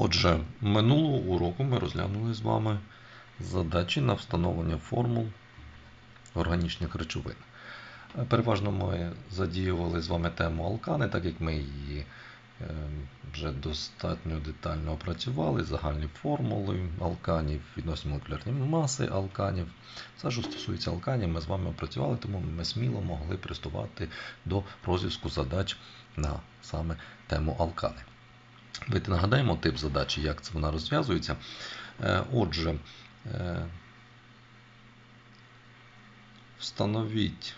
Отже, минулого уроку ми розглянули з вами задачі на встановлення формул органічних речовин. Переважно ми задіювали з вами тему алкани, так як ми її е, вже достатньо детально опрацювали, загальні формули алканів, відносні молекулярні маси алканів. Все, що стосується алканів, ми з вами опрацювали, тому ми сміло могли приступати до розв'язку задач на саме тему алкани. Давайте нагадаємо тип задачі, як це вона розв'язується. Е, Отже, е, встановіть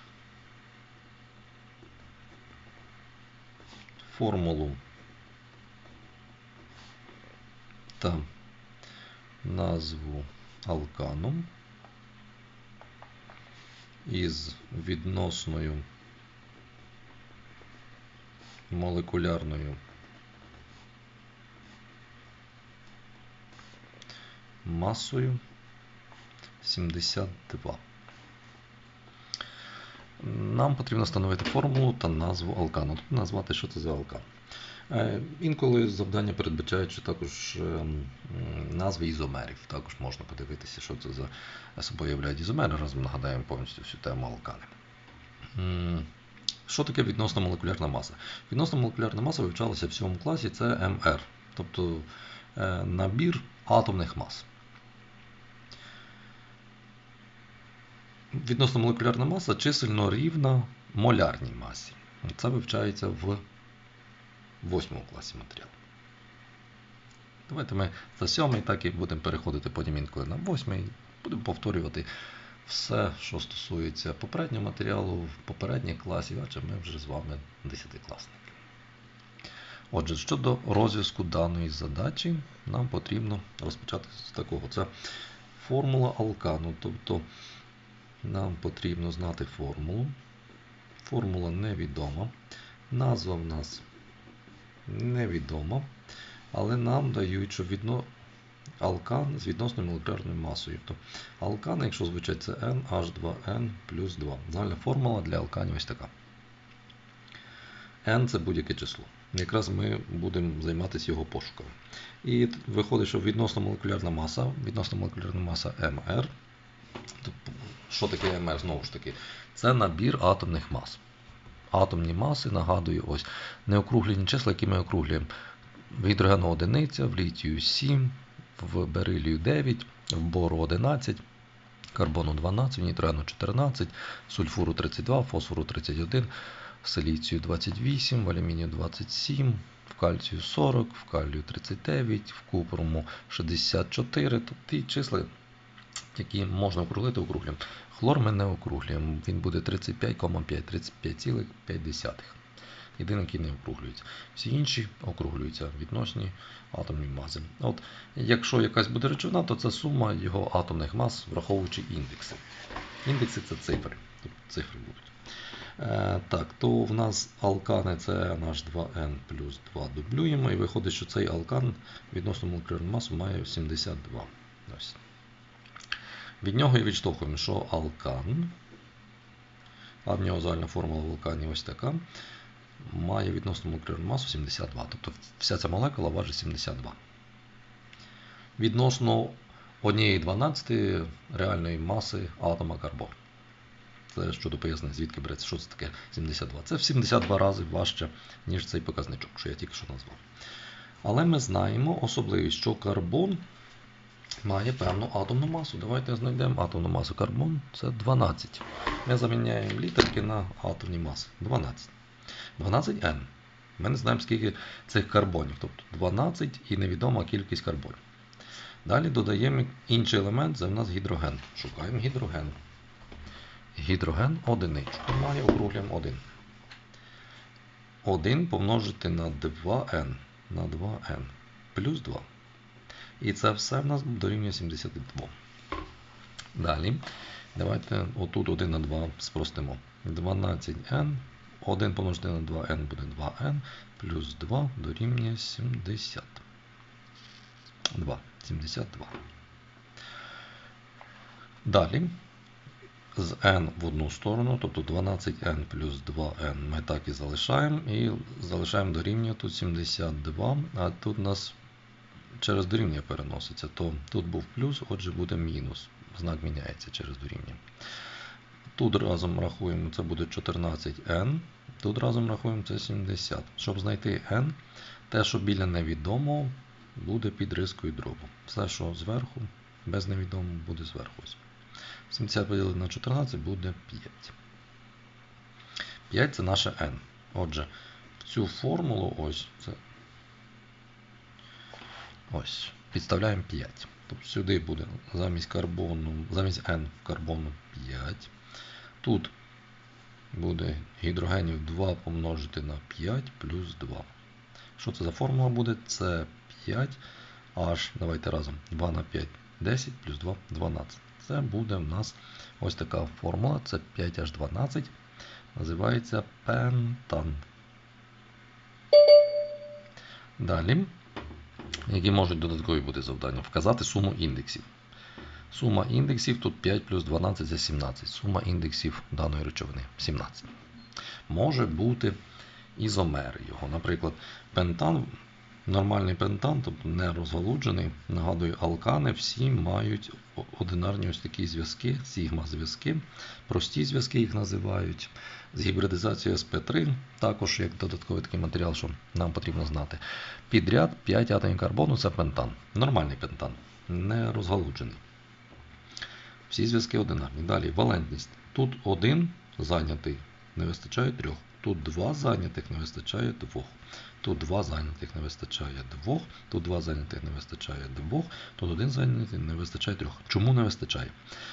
формулу та назву алкану із відносною молекулярною масою 72. Нам потрібно встановити формулу та назву алкану. Тобто назвати, що це за алкан. Е, Інколи завдання передбачають, що також е, назви ізомерів. Також можна подивитися, що це за собою являють ізомери. Разом нагадаємо повністю всю тему алкани. Що таке відносна молекулярна маса? Відносна молекулярна маса вивчалася в 7 класі, це МР, тобто е, набір атомних мас. Відносно молекулярна маса чисельно рівна молярній масі. Це вивчається в 8 класі матеріалу. Давайте ми за 7 так і будемо переходити потім інколи на 8. Будемо повторювати все, що стосується попереднього матеріалу в попередній класі, адже ми вже з вами 10-класники. Отже, щодо розв'язку даної задачі, нам потрібно розпочати з такого. Це формула алкану. Тобто нам потрібно знати формулу. Формула невідома. Назва в нас невідома. Але нам дають, що відно... алкан з відносною молекулярною масою. Тобто алкан, якщо звучать, це NH2N плюс 2. Загальна формула для алканів ось така. N це будь-яке число. Якраз ми будемо займатися його пошуком. І виходить, що відносна молекулярна маса, відносна молекулярна маса МР. Що таке МР? Знову ж таки, це набір атомних мас. Атомні маси, нагадую, ось неокруглені числа, які ми округлюємо. В гідрогену 1, в літію 7, в берилію 9, в бору 11, карбону 12, в нітрогену 14, сульфуру 32, фосфору 31, силіцію 28, в алюмінію 27, в кальцію 40, в калію 39, в купруму 64. Тобто ті числа, які можна округлити, округлюємо. Хлор ми не округлюємо, він буде 35,5, 35,5. Єдиний, який не округлюється. Всі інші округлюються відносні атомні маси. От, Якщо якась буде речовина, то це сума його атомних мас, враховуючи індекси. Індекси це цифри. Тобто цифри будуть. Е, так, то в нас алкани це NH2N плюс 2 дублюємо, і виходить, що цей алкан відносно молекулярну масу має 72. Ось. Від нього і відштовхуємо, що алкан, а в нього загальна формула в алкані ось така, має відносно молекулярну масу 72. Тобто вся ця молекула важить 72. Відносно 1,12 реальної маси атома карбон. Це щодо пояснення, звідки береться, що це таке 72. Це в 72 рази важче, ніж цей показничок, що я тільки що назвав. Але ми знаємо особливість, що карбон має певну атомну масу. Давайте знайдемо атомну масу карбон. Це 12. Ми заміняємо літерки на атомні маси. 12. 12N. Ми не знаємо, скільки цих карбонів. Тобто 12 і невідома кількість карбонів. Далі додаємо інший елемент, це в нас гідроген. Шукаємо гідроген. Гідроген одиничку має, округлюємо 1. 1 помножити на 2n на 2n плюс 2. І це все в нас дорівнює 72. Далі, давайте отут 1 на 2 спростимо. 12n, 1 помножити на 2n буде 2n, плюс 2 дорівнює 70. 2, 72. Далі, з n в одну сторону, тобто 12n плюс 2n ми так і залишаємо. І залишаємо дорівнює тут 72, а тут у нас через дорівнює переноситься, то тут був плюс, отже буде мінус. Знак міняється через дорівнює. Тут разом рахуємо, це буде 14n. Тут разом рахуємо це 70. Щоб знайти n, те, що біля невідомого, буде під рискою дробу. Все, що зверху, без невідомого, буде зверху. 70 поділити на 14 буде 5. 5 це наше n. Отже, цю формулу ось це. Ось, підставляємо 5. Тобто сюди буде замість карбону, замість n карбону 5. Тут буде гідрогенів 2 помножити на 5 плюс 2. Що це за формула буде? Це 5 аж, давайте разом, 2 на 5 10 плюс 2 12. Це буде в нас ось така формула. Це 5 аж 12. Називається пентан. Далі, які можуть додаткові бути завдання? Вказати суму індексів. Сума індексів тут 5 плюс 12 це 17. Сума індексів даної речовини 17. Може бути ізомер його. Наприклад, пентан, нормальний пентан, тобто не розгалуджений, нагадую, алкани всі мають одинарні ось такі зв'язки, сігма-зв'язки. Прості зв'язки їх називають. З гібридизацією SP3, також як додатковий такий матеріал, що нам потрібно знати. Підряд 5 атомів карбону це пентан. Нормальний пентан, не розгалуджений. Всі зв'язки одинарні. Далі валентність. Тут один зайнятий не вистачає трьох. Тут два зайнятих не вистачає двох. Тут два зайнятих не вистачає двох. Тут два зайнятих не вистачає двох. Тут один зайнятий не вистачає трьох. Чому не вистачає?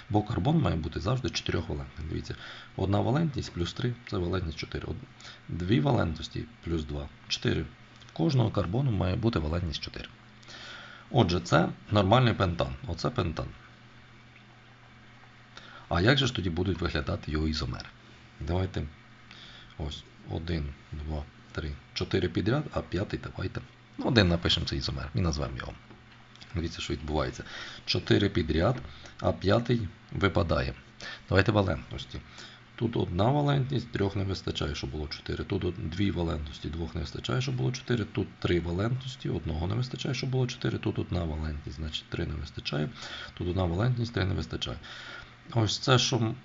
Бо карбон має бути завжди чотирьохвалентним. Дивіться, одна валентність плюс 3 це валентність 4. Дві валентності плюс 2 4. В кожного карбону має бути валентність 4. Отже, це нормальний пентан. Оце пентан. А як же ж тоді будуть виглядати його ізомери? Давайте ось 1, 2, 3, 4 підряд, а п'ятий давайте. Ну, один напишемо цей ізомер і назвемо його. Дивіться, що відбувається. 4 підряд, а п'ятий випадає. Давайте валентності. Тут одна валентність, трьох не вистачає, щоб було 4. Тут дві валентності, двох не вистачає, щоб було 4. Тут три валентності, одного не вистачає, щоб було 4. Тут одна валентність, значить 3 не вистачає. Тут одна валентність, 3 не вистачає. Ось це, що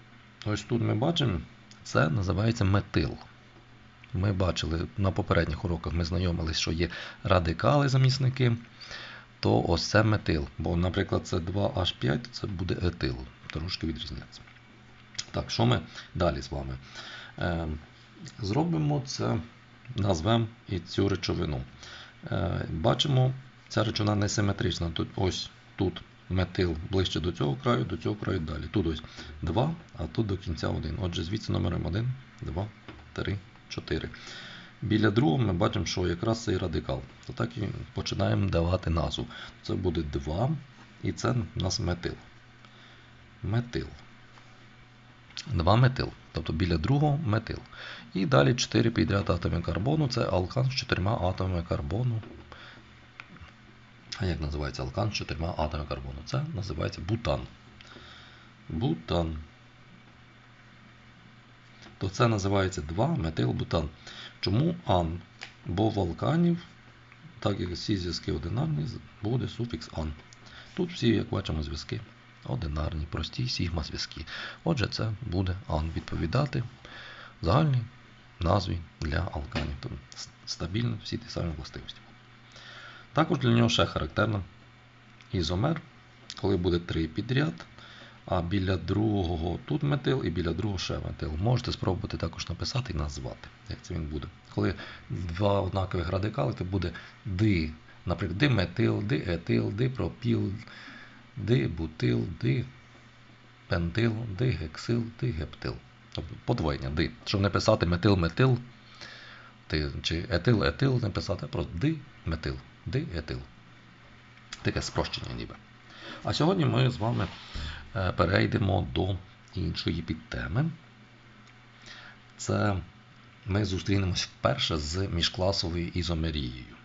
ось тут ми бачимо, це називається метил. Ми бачили на попередніх уроках, ми знайомилися, що є радикали замісники, то ось це метил. Бо, наприклад, це 2H5, це буде етил. Трошки відрізняється. Так, що ми далі з вами? Е, Зробимо це, назвемо і цю речовину. Е, Бачимо, ця речовина несиметрична. Тут ось тут метил ближче до цього краю, до цього краю далі. Тут ось 2, а тут до кінця 1. Отже, звідси номером 1, 2, 3, 4. Біля другого ми бачимо, що якраз цей радикал. То так і починаємо давати назву. Це буде 2, і це у нас метил. Метил. 2 метил. Тобто біля другого метил. І далі 4 підряд атоми карбону. Це алкан з 4 атомами карбону. Як називається алкан з 4 атомами карбону? Це називається бутан. Бутан. То це називається 2 метилбутан. Чому ан? Бо в алканів, так як всі зв'язки одинарні, буде суфікс ан. Тут всі, як бачимо, зв'язки одинарні, прості сігма зв'язки. Отже, це буде ан відповідати загальній назві для алканів. Тобто стабільно всі ті самі властивості. Також для нього ще характерно ізомер, коли буде 3 підряд, а біля другого тут метил і біля другого ще метил. Можете спробувати також написати і назвати, як це він буде. Коли два однакових радикали, то буде ди, наприклад, диметил, диетил, дипропіл, дибутил, дипентил, дигексил, дигептил. Тобто подвоєння ди. Щоб не писати метил-метил, чи етил-етил, не писати, а просто ди-метил, ди-етил. Таке спрощення ніби. А сьогодні ми з вами перейдемо до іншої підтеми. Це ми зустрінемось вперше з міжкласовою ізомерією.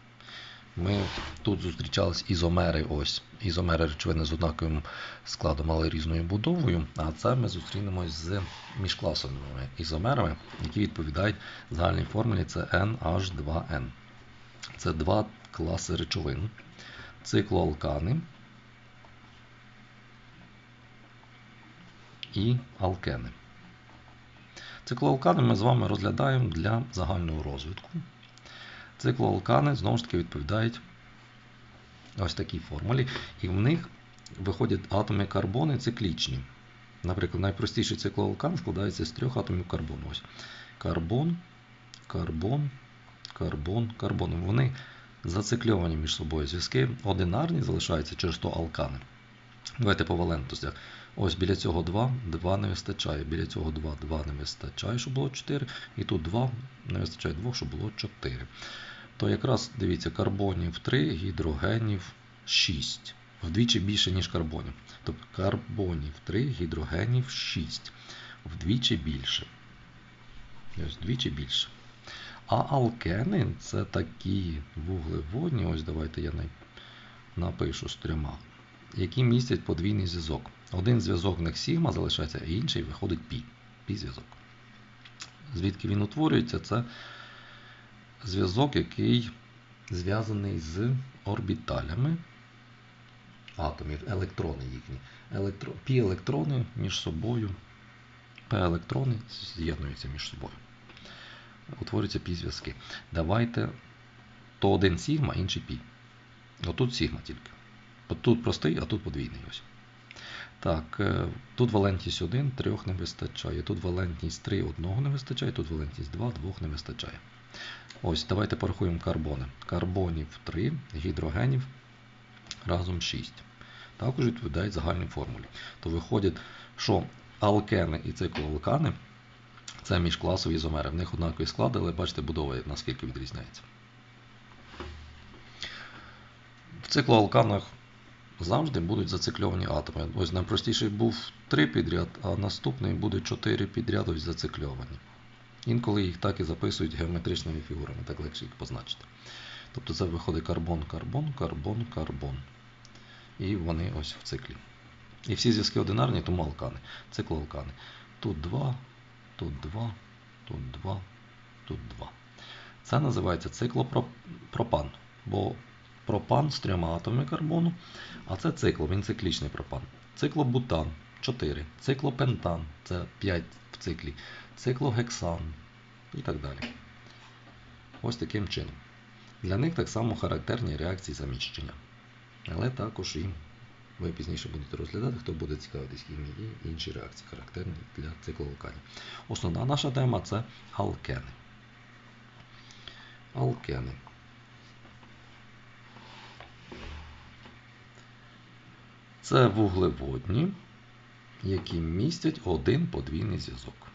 Ми тут зустрічались ізомери, ось, ізомери речовини з однаковим складом, але різною будовою. А це ми зустрінемось з міжкласовими ізомерами, які відповідають загальній формулі це NH2N. Це два класи речовин. циклоалкани і алкени. Циклоалкани ми з вами розглядаємо для загального розвитку. Циклоалкани знову ж таки відповідають ось такій формулі, і в них виходять атоми карбони циклічні. Наприклад, найпростіший циклоалкан складається з трьох атомів карбону. Ось Карбон, карбон, карбон, карбон. Вони зацикльовані між собою. Зв'язки одинарні залишаються через то алкани. Давайте по валентностях. Ось біля цього 2, 2 не вистачає. Біля цього 2, 2 не вистачає, щоб було 4. І тут 2 не вистачає 2, щоб було 4. То якраз дивіться, карбонів 3, гідрогенів 6. Вдвічі більше, ніж карбонів. Тобто карбонів 3, гідрогенів 6. Вдвічі більше. Ось вдвічі більше. А алкени це такі вуглеводні, ось давайте я напишу з трьома, які містять подвійний зв'язок. Один зв'язок в них сігма залишається, а інший виходить пі. Пі-зв'язок. Звідки він утворюється? Це зв'язок, який зв'язаний з орбіталями атомів, електрони їхні. Електро... Пі-електрони між собою, П-електрони з'єднуються між собою. Утворюються пі-зв'язки. Давайте то один сігма, інший пі. Отут сігма тільки. Тут простий, а тут подвійний. ось. Так, тут валентність 1, 3 не вистачає. Тут валентність 3, 1 не вистачає, тут валентність 2, 2 не вистачає. Ось, давайте порахуємо карбони. Карбонів 3, гідрогенів разом 6. Також відповідають загальній формулі. То виходить, що алкени і циклоалкани це міжкласові ізомери. В них однакові склади, але бачите, будова наскільки відрізняється. В циклоалканах завжди будуть зацикльовані атоми. Ось найпростіший був 3 підряд, а наступний буде 4 підряд зацикльовані. Інколи їх так і записують геометричними фігурами, так легше їх позначити. Тобто це виходить карбон, карбон, карбон, карбон. І вони ось в циклі. І всі зв'язки одинарні, тому алкани. Циклоалкани. Тут 2, тут 2, тут 2, тут 2. Це називається циклопропан. Бо пропан з трьома атомами карбону, а це цикло, він циклічний пропан. Циклобутан 4, циклопентан це 5 в циклі, циклогексан і так далі. Ось таким чином. Для них так само характерні реакції заміщення. Але також і ви пізніше будете розглядати, хто буде цікавитись хімії і інші реакції, характерні для циклоалканів. Основна наша тема це алкени. Алкени. Це вуглеводні, які містять один подвійний зв'язок.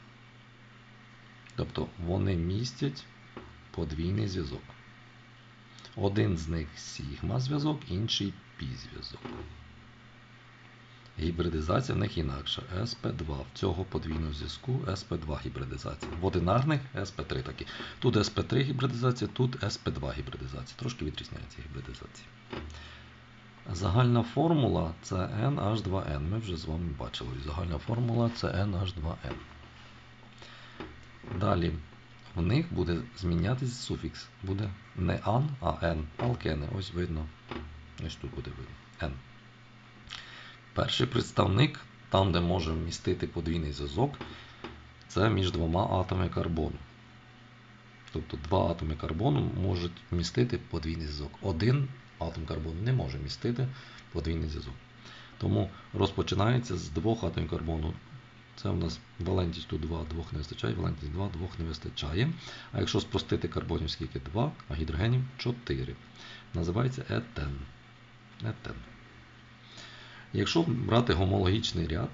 Тобто вони містять подвійний зв'язок. Один з них сігма зв'язок, інший пі-зв'язок. Гібридизація в них інакша. СП2. В цього подвійного зв'язку СП2 гібридизація. В одинарних СП3 такі. Тут СП3 гібридизація, тут СП2 гібридизація. Трошки відрізняється гібридизація. Загальна формула це NH2N. Ми вже з вами бачили. Загальна формула це NH2N. Далі в них буде змінятися суфікс. Буде не ан, а n. Алкени. Ось видно. Ось тут буде видно. N. Перший представник, там, де може вмістити подвійний зв'язок, це між двома атомами карбону. Тобто два атоми карбону можуть вмістити подвійний зв'язок. Один атом карбону не може містити подвійний зв'язок. Тому розпочинається з двох атомів карбону. Це у нас валентність тут 2, 2 не вистачає, валентність 2, 2 не вистачає. А якщо спростити карбонів скільки 2, а гідрогенів 4. Називається етен. етен. Якщо брати гомологічний ряд,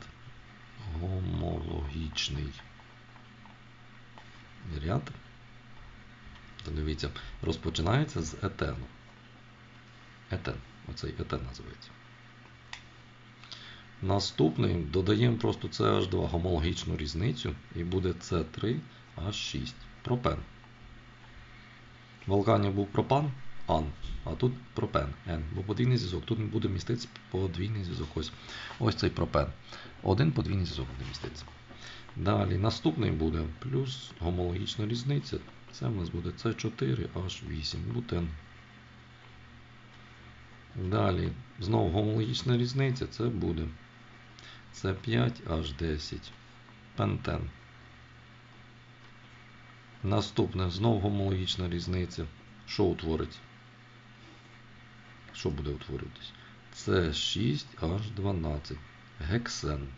гомологічний ряд, то дивіться, розпочинається з етену. Етен. Оцей етен називається. Наступний додаємо просто CH2 гомологічну різницю і буде С3H6. Пропен. В алкані був пропан ан, а тут пропен N. Бо подвійний зв'язок. Тут буде міститися подвійний зв'язок. Ось ось цей пропен. Один подвійний зв'язок буде міститися. Далі наступний буде плюс гомологічна різниця. Це в нас буде С4H8 бутен. Далі, знову гомологічна різниця, це буде С5H10. Пентен. Наступне, знову гомологічна різниця. Що утворить? Що буде утворюватись? С6H12. Гексен.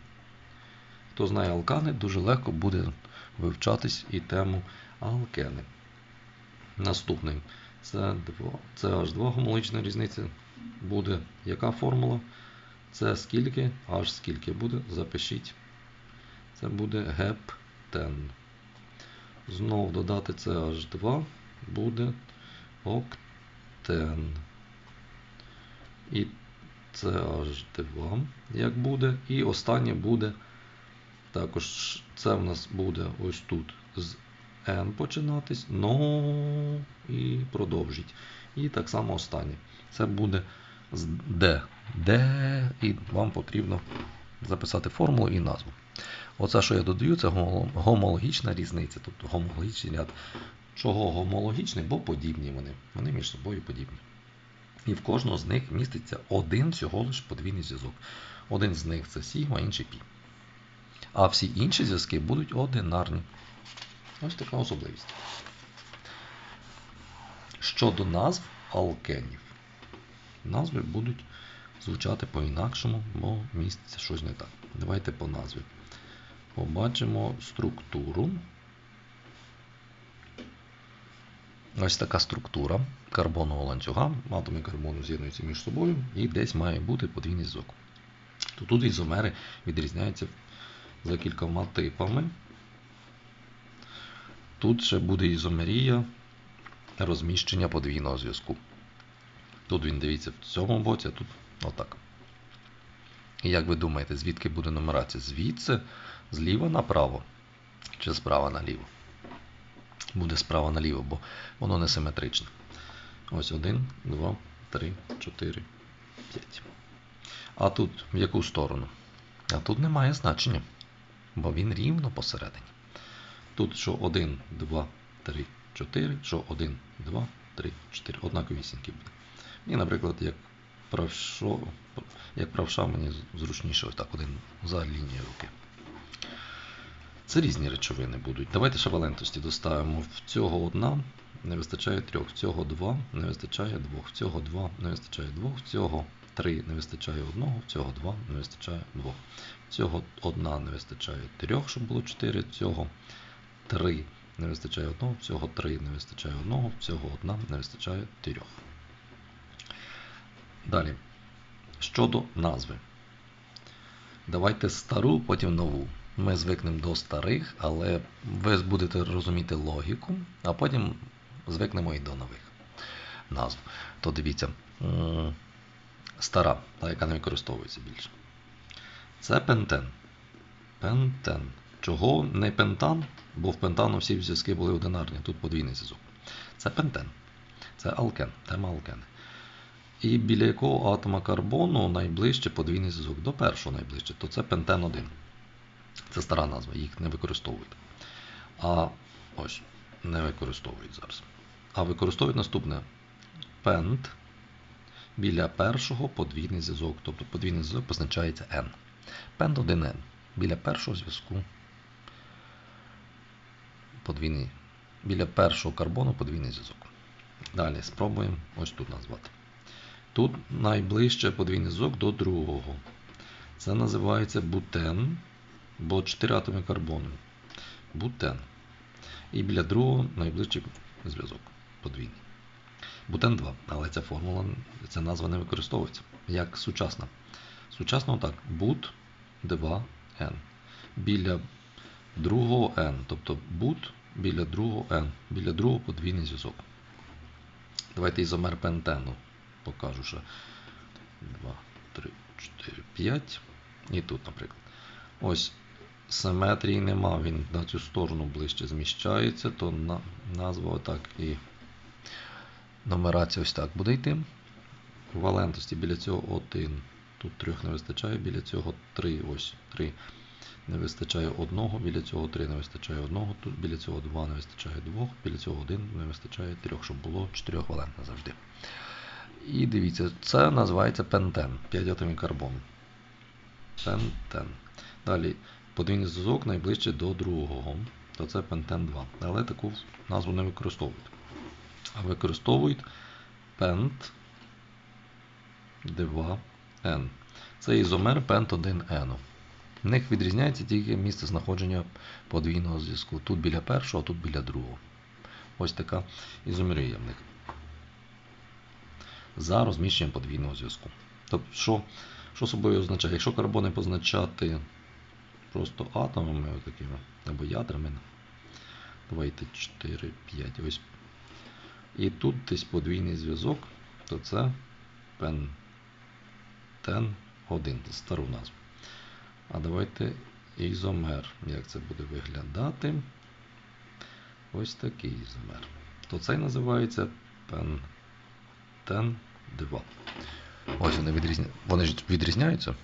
Хто знає алкани, дуже легко буде вивчатись і тему алкени. Наступний. Це CH2 гомологічна різниця буде. Яка формула? Це скільки, аж скільки буде, запишіть. Це буде гептен. Знову додати CH2 буде октен. І це CH2, як буде. І останнє буде. Також це в нас буде ось тут з N починатись, но і продовжить. І так само останнє. Це буде з D. D, і вам потрібно записати формулу і назву. Оце, що я додаю, це гомологічна різниця, тобто гомологічний ряд. Чого гомологічний? Бо подібні вони. Вони між собою подібні. І в кожного з них міститься один всього лише подвійний зв'язок. Один з них це сігма, інший пі. А всі інші зв'язки будуть одинарні. Ось така особливість. Щодо назв алкенів. Назви будуть звучати по-інакшому, бо міститься щось не так. Давайте по назві. Побачимо структуру. Ось така структура карбонового ланцюга. Атоми карбону з'єднуються між собою і десь має бути подвійний зв'язок. Тут ізомери відрізняються за кількома типами. Тут ще буде ізомерія розміщення подвійного зв'язку. Тут він дивіться в цьому боці, а тут отак. І як ви думаєте, звідки буде нумерація? Звідси, зліва направо чи справа наліво? Буде справа наліво, бо воно не симетричне. Ось 1, 2, 3, 4, 5. А тут в яку сторону? А тут немає значення, бо він рівно посередині. Тут що 1, 2, 3, 4, що 1, 2, 3, 4. Однакові сінки буде. І, наприклад, як правшо, як правша мені зручніше ось так один за лінією руки. Це різні речовини будуть. Давайте ще валентності доставимо. В цього одна не вистачає трьох, в цього два не вистачає двох, в цього два не вистачає двох, в цього три не вистачає одного, в цього два не вистачає двох. В цього одна не вистачає трьох, щоб було чотири, в цього три не вистачає одного, в цього три не вистачає одного, в цього одна не вистачає трьох. Далі. Щодо назви. Давайте стару, потім нову. Ми звикнемо до старих, але ви будете розуміти логіку, а потім звикнемо і до нових назв. То дивіться, стара, та, яка не використовується більше. Це пентен. Пентен. Чого не пентан? Бо в пентану всі зв'язки були одинарні, тут подвійний зв'язок. Це пентен. Це алкен, тема алкени. І біля якого атома карбону найближче подвійний зв'язок до першого найближче, то це пентен 1. Це стара назва, їх не використовують. А ось, не використовують зараз. А використовують наступне пент біля першого подвійний зв'язок. Тобто подвійний зв'язок позначається N. Пент 1N. Біля першого зв'язку подвійний. Біля першого карбону подвійний зв'язок. Далі спробуємо ось тут назвати. Тут найближче подвійний зв'язок до другого. Це називається бутен, бо 4 атоми карбону. Бутен. І біля другого найближчий зв'язок подвійний. Бутен 2, але ця формула, ця назва не використовується. Як сучасна. Сучасно так, бут 2N. Біля другого N. Тобто бут біля другого N. Біля другого подвійний зв'язок. Давайте ізомер пентену покажу ще 2, 3, 4, 5. І тут, наприклад. Ось симетрії нема, він на цю сторону ближче зміщається, то на, назва отак і нумерація ось так буде йти. Валентності біля цього 1. Тут трьох не вистачає, біля цього 3. Ось 3 не вистачає одного, біля цього 3 не вистачає одного, тут біля цього 2 не вистачає 2, біля цього 1 не вистачає 3, щоб було 4 валентне завжди. І дивіться, це називається пентен, 5 атомів карбону. Пентен. Далі подвійний зв'язок найближче до другого, то це пентен 2. Але таку назву не використовують. А використовують пент 2N. Це ізомер пент 1N. В них відрізняється тільки місце знаходження подвійного зв'язку. Тут біля першого, а тут біля другого. Ось така ізомерія в них. За розміщенням подвійного зв'язку. Тобто, що, що собою означає? Якщо карбони позначати просто атомами такими, або ядрами, давайте 4, 5, ось. І тут десь подвійний зв'язок, то це пентен 1, стару назву. А давайте ізомер. Як це буде виглядати? Ось такий ізомер. То цей називається пентен 2. Ось вони відрізня... Вони ж відрізняються?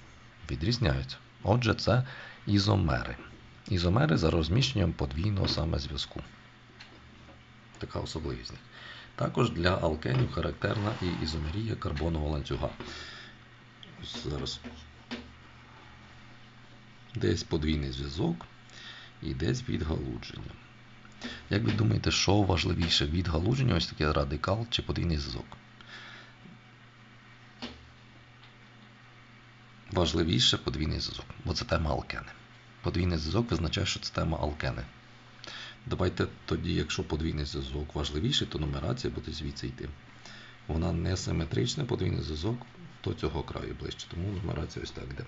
Відрізняються. Отже, це ізомери. Ізомери за розміщенням подвійного саме зв'язку. Така особливість. Також для алкенів характерна і ізомерія карбонового ланцюга. Ось зараз десь подвійний зв'язок і десь відгалудження. Як ви думаєте, що важливіше відгалудження, ось таке радикал чи подвійний зв'язок? Важливіше подвійний зв'язок, бо це тема алкени. Подвійний зв'язок визначає, що це тема алкени. Давайте тоді, якщо подвійний зв'язок важливіший, то нумерація буде звідси йти. Вона не симетрична, подвійний зв'язок до цього краю ближче, тому нумерація ось так йде.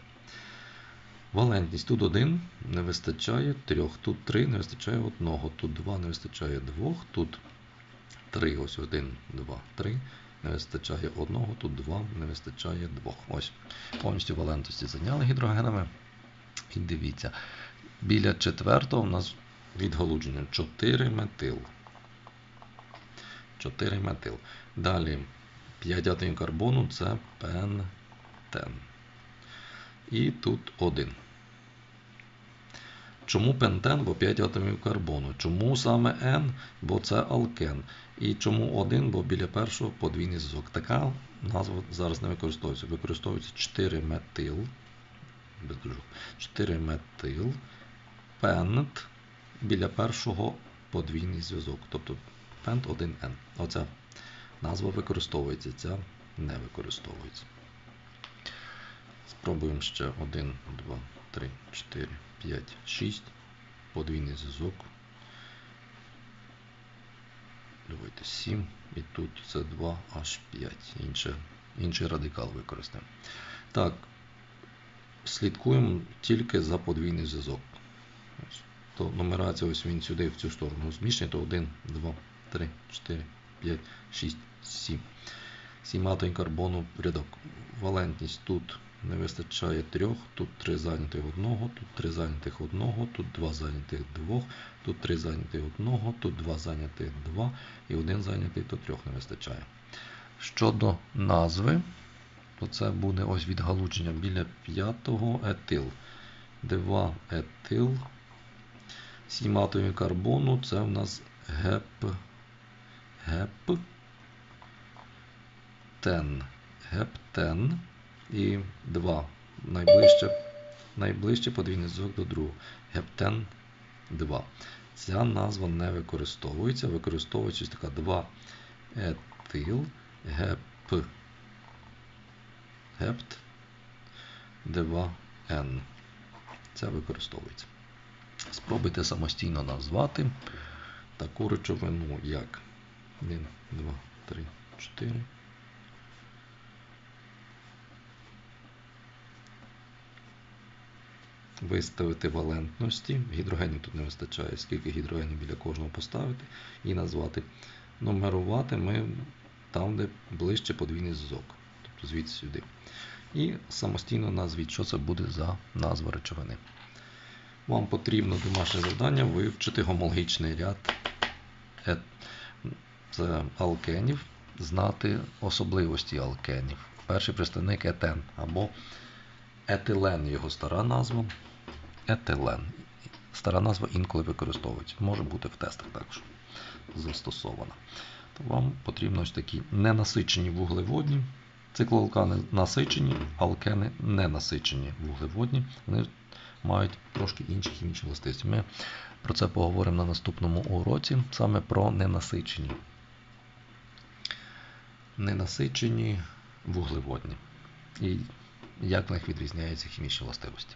Валентність тут 1 не вистачає 3, тут 3 не вистачає 1, тут 2 не вистачає 2, тут 3, ось 1, 2, 3, не вистачає 1, тут 2 не вистачає 2. Ось. Повністю валентності зайняли гідрогенами. І дивіться, біля четвертого у нас відгалудження 4 метил. 4 метил. Далі 5 атомів карбону це пентен. І тут 1. Чому пентен, бо 5 атомів карбону? Чому саме N, бо це алкен. І чому 1, бо біля першого подвійний зв'язок. Така назва зараз не використовується. Використовується 4 метил. Без дружок. 4 метил. Пент біля першого подвійний зв'язок. Тобто пент 1N. Оця назва використовується, ця не використовується. Спробуємо ще 1, 2, 3, 4, 5, 6. Подвійний зв'язок. Давайте 7. І тут це 2 аж 5. Інше, інший радикал використаємо. Так, слідкуємо тільки за подвійний зв'язок. То нумерація ось він сюди, в цю сторону зміщення, то 1, 2, 3, 4, 5, 6, 7. 7 атомів карбону рядок. Валентність тут не вистачає 3, тут 3 зайнятих 1, тут 3 зайнятих 1, тут 2 зайнятих 2, тут 3 зайнятих 1, тут 2 зайнятих 2 і 1 зайнятий, то 3 не вистачає. Щодо назви, то це буде ось відгалудження біля 5 етил. 2 етил. 7 атомів карбону це в нас геп. Геп. Тен. Гептен. І 2. Найближче найближче подвійний зв'язок до другого. Гептен 2. Ця назва не використовується. Використовується така 2 етил геп. Гепт 2N. Це використовується. Спробуйте самостійно назвати таку речовину, як 1, 2, 3, 4. Виставити валентності. Гідрогенів тут не вистачає, скільки гідрогенів біля кожного поставити і назвати. Нумерувати ми там, де ближче подвійний зв'язок. Тобто звідси сюди. І самостійно назвіть, що це буде за назва речовини. Вам потрібно домашнє завдання вивчити гомологічний ряд алкенів, знати особливості алкенів. Перший представник етен або етилен, його стара назва. Етилен. Стара назва інколи використовується. Може бути в тестах також застосована. то вам потрібно ось такі ненасичені вуглеводні. Циклоалкани насичені, алкени не насичені вуглеводні. Вони мають трошки інші хімічні властивості. Ми про це поговоримо на наступному уроці, саме про ненасичені. Ненасичені вуглеводні. І як в них відрізняються хімічні властивості.